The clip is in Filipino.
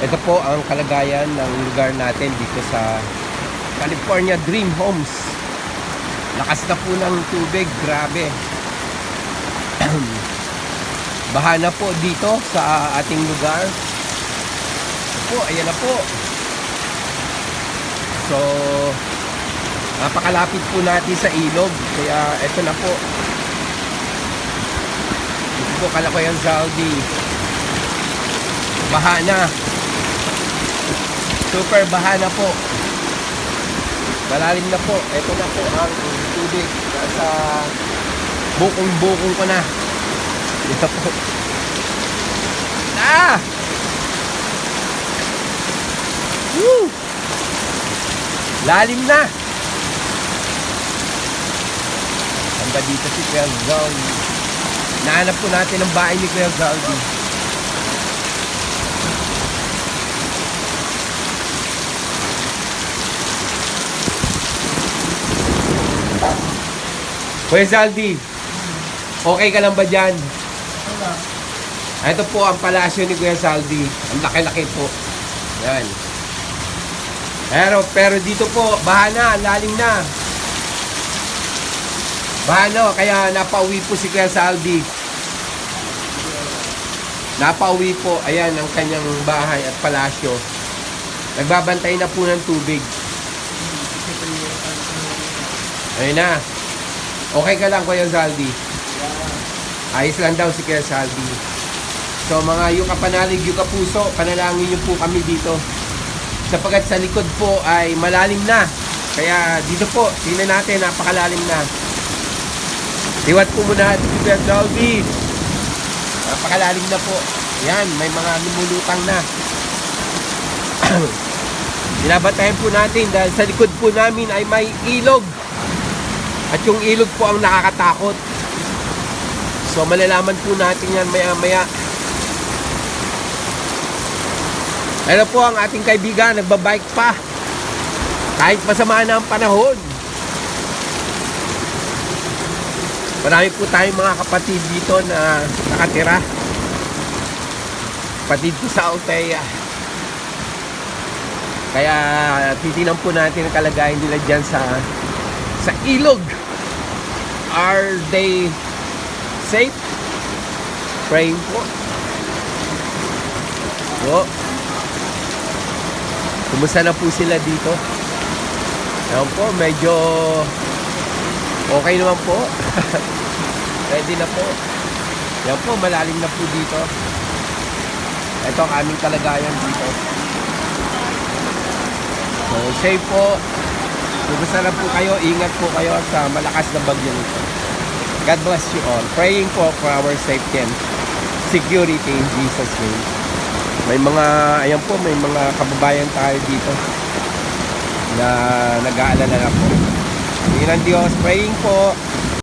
Ito po ang kalagayan ng lugar natin dito sa California Dream Homes. Lakas na po ng tubig, grabe. Baha na po dito sa ating lugar. Ito po, ayan na po. So, napakalapit po natin sa ilog. Kaya ito na po. Ito po Kalakoyan Zaldi. Baha na. Super baha na po. Malalim na po. Ito na po ang tubig. Nasa bukong-bukong ko na. Ito po. Ah! Woo! Lalim na. Hanggang dito si Kuya Zaldi. Nahanap po natin ang bahay ni Kuya Zaldi. Kuya Zaldi, okay ka lang ba dyan? Ito po ang palasyo ni Kuya Saldi. Ang laki-laki po. Yan. Pero, pero dito po, baha na, lalim na. Baha na, kaya napauwi po si Kuya Saldi. Napauwi po, ayan ang kanyang bahay at palasyo. Nagbabantay na po ng tubig. Ayun na. Okay ka lang, Kuya Saldi. Ayos lang daw si Kuya Saldi. So mga yung kapanalig, yung kapuso, panalangin niyo po kami dito. Sapagat sa likod po ay malalim na. Kaya dito po, tingnan natin, napakalalim na. Iwat po muna si Kuya Saldi. Napakalalim na po. Yan, may mga lumulutang na. Binabatayan po natin dahil sa likod po namin ay may ilog. At yung ilog po ang nakakatakot. So malalaman po natin yan maya maya. Ano po ang ating kaibigan, nagbabike pa. Kahit masama na ang panahon. Marami po tayong mga kapatid dito na nakatira. Kapatid ko sa Altea. Kaya titinan po natin ang kalagayan nila dyan sa sa ilog. Are they safe? Praying po. So, kumusta na po sila dito? Ayan po, medyo okay naman po. Ready na po. Yan po, malalim na po dito. Ito ang aming kalagayan dito. So, safe po. Kumusta na po kayo, ingat po kayo sa malakas na bagyo nito. God bless you all. Praying po for our safety and security in Jesus' name. May mga, ayan po, may mga kababayan tayo dito na nag-aalala na po. Tingnan Diyos, praying po